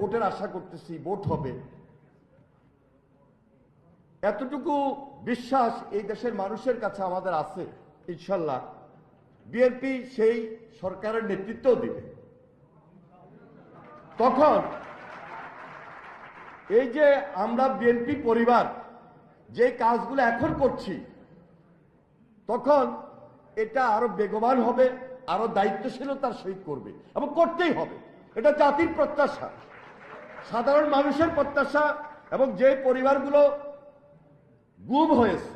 ভোটের আশা করতেছি, ভোট হবে। এতটুকু বিশ্বাস এই দেশের মানুষের কাছে আমাদের আছে, ইনশাল্লাহ। বিএনপি সেই সরকারের নেতৃত্ব দিবে। তখন এই যে আমরা বিএনপি পরিবার, যে কাজগুলো এখন করছি, তখন এটা আরও বেগবান হবে, আরও দায়িত্বশীলতার সহিত করবে এবং করতেই হবে। এটা জাতির প্রত্যাশা। সাধারণ মানুষের প্রত্যাশা এবং যে পরিবারগুলো গুম হয়েছে,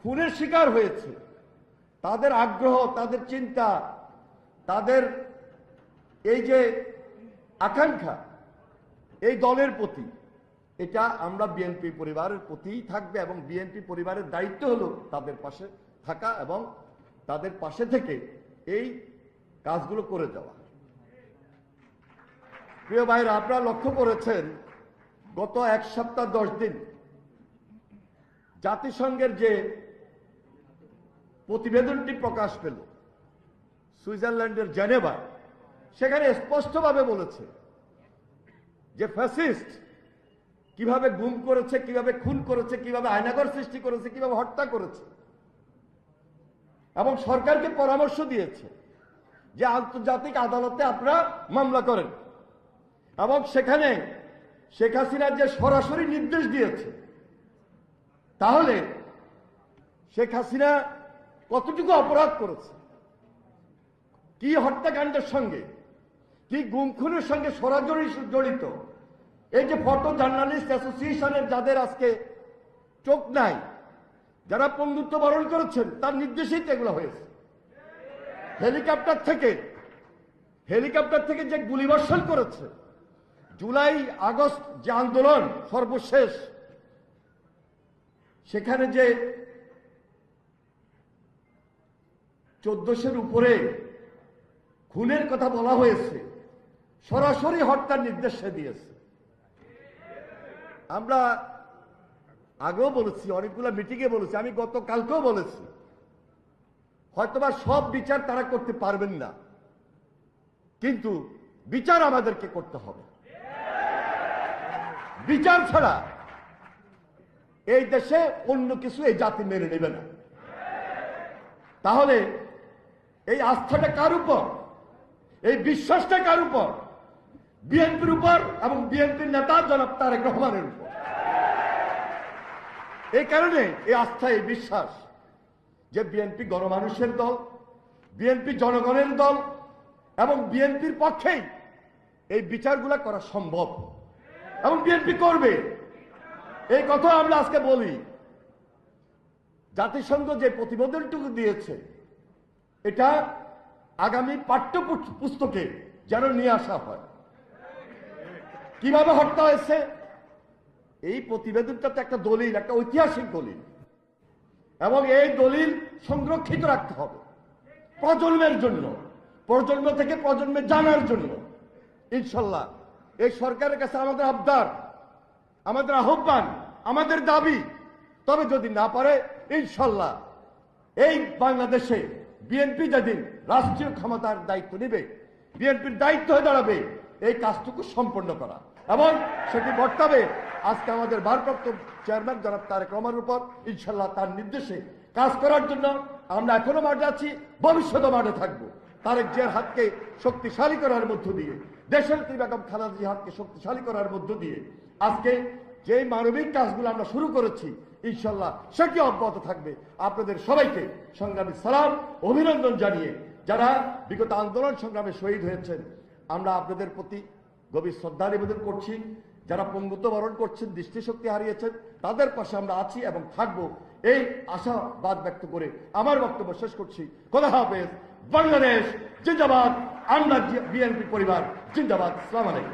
খুনের শিকার হয়েছে, তাদের আগ্রহ, তাদের চিন্তা, তাদের এই যে আকাঙ্ক্ষা, এই দলের প্রতি, এটা আমরা বিএনপি পরিবারের প্রতিই থাকবে এবং বিএনপি পরিবারের দায়িত্ব হলো তাদের পাশে থাকা এবং তাদের পাশে থেকে এই কাজগুলো করে যাওয়া। প্রিয় ভাইরা, আপনারা লক্ষ্য করেছেন গত এক সপ্তাহ দশ দিন জাতিসংঘের যে প্রতিবেদনটি প্রকাশ পেল, সুইজারল্যান্ডের জেনেভা, সেখানে স্পষ্টভাবে বলেছে যে ফ্যাসিস্ট কীভাবে গুম করেছে, কীভাবে খুন করেছে, কীভাবে আয়নাগর সৃষ্টি করেছে, কীভাবে হত্যা করেছে, এবং সরকারকে পরামর্শ দিয়েছে যে আন্তর্জাতিক আদালতে আপনারা মামলা করেন। এবং সেখানে শেখ হাসিনা যে সরাসরি নির্দেশ দিয়েছে, তাহলে শেখ হাসিনা কতটুকু অপরাধ করেছে? কি হত্যাকাণ্ডের সঙ্গে, কি গুম খুনের সঙ্গে সরাসরি জড়িত? এই যে ফটো জার্নালিস্ট অ্যাসোসিয়েশনের যাদের আজকে চোখ নাই, যারা পঙ্গুত্ব বরণ করেছেন, তার নির্দেশেই তো এগুলো হয়েছে। হেলিকপ্টার থেকে হেলিকপ্টার থেকে যে গুলিবর্ষণ করেছে জুলাই, আগস্ট যে আন্দোলন সর্বশেষ, সেখানে যে চোদ্দশের উপরে খুনের কথা বলা হয়েছে, সরাসরি হত্যার নির্দেশ দিয়েছে। আমরা আগেও বলেছি, অনেকগুলো মিটিংয়ে বলেছি, আমি গতকালকেও বলেছি, হয়তোবা সব বিচার তারা করতে পারবেন না, কিন্তু বিচার আমাদেরকে করতে হবে। বিচার ছাড়া এই দেশে অন্য কিছু এই জাতি মেনে নেবে না। তাহলে এই আস্থাটা কার উপর? এই বিশ্বাসটা কার উপর? বিএনপির উপর এবং বিএনপির নেতা জনাব তারেক রহমানের উপর। এই কারণে এই আস্থা, এই বিশ্বাস যে বিএনপি গণমানুষের দল, বিএনপি জনগণের দল এবং বিএনপির পক্ষেই এই বিচারগুলা করা সম্ভব। এবং বিএনপি করবে। এই কথা আমরা আজকে বলি। জাতিসংঘ যে প্রতিবেদনটুকু দিয়েছে, এটা আগামী পাঠ্য পুস্তকে যেন নিয়ে আসা হয়। কীভাবে হত্যা হয়েছে? এই প্রতিবেদনটা তো একটা দলিল, একটা ঐতিহাসিক দলিল। এবং এই দলিল সংরক্ষিত রাখতে হবে। প্রজন্মের জন্য, প্রজন্ম থেকে প্রজন্মে জানার জন্য। ইনশাল্লাহ। এই সরকারের কাছে আমাদের আবদার, আমাদের আহ্বান, আমাদের দাবি। তবে যদি না পারে, ইনশাল্লাহ এই বাংলাদেশে বিএনপি যেদিন রাষ্ট্রীয় ক্ষমতার দায়িত্ব নেবে, বিএনপির দায়িত্ব হয়ে দাঁড়াবে, এই কাজটুকু সম্পন্ন করা। এবং সেটি বর্তাবে আজকে আমাদের ভারপ্রাপ্ত চেয়ারম্যান জনাব তারেক রহমানের উপর ইনশাল্লাহ তার নির্দেশে কাজ করার জন্য আমরা এখনও মাঠে আছি ভবিষ্যতে মাঠে থাকব। তারেক জিয়ার হাতকে শক্তিশালী করার মধ্য দিয়ে, দেশের বেগম খালেদা জিয়ার হাতকে শক্তিশালী করার মধ্য দিয়ে, আজকে যে মানবিক কাজগুলো আমরা শুরু করেছি, ইনশাল্লাহ সেটি অব্যাহত থাকবে? আপনাদের সবাইকে সংগ্রামী সালাম, অভিনন্দন জানিয়ে যারা বিগত আন্দোলন সংগ্রামে শহীদ হয়েছেন, আমরা আপনাদের প্রতি গভীর শ্রদ্ধা নিবেদন করছি। যারা পঙ্গুত্ব বরণ করছেন, দৃষ্টিশক্তি হারিয়েছেন, তাদের পাশে আমরা আছি এবং থাকব। এই আশাবাদ ব্যক্ত করে আমার বক্তব্য শেষ করছি। কথা হাফেজ। বাংলাদেশ জিন্দাবাদ। আমরা বিএনপি পরিবার। জিন্দাবাদ। সালাম আলাইকুম।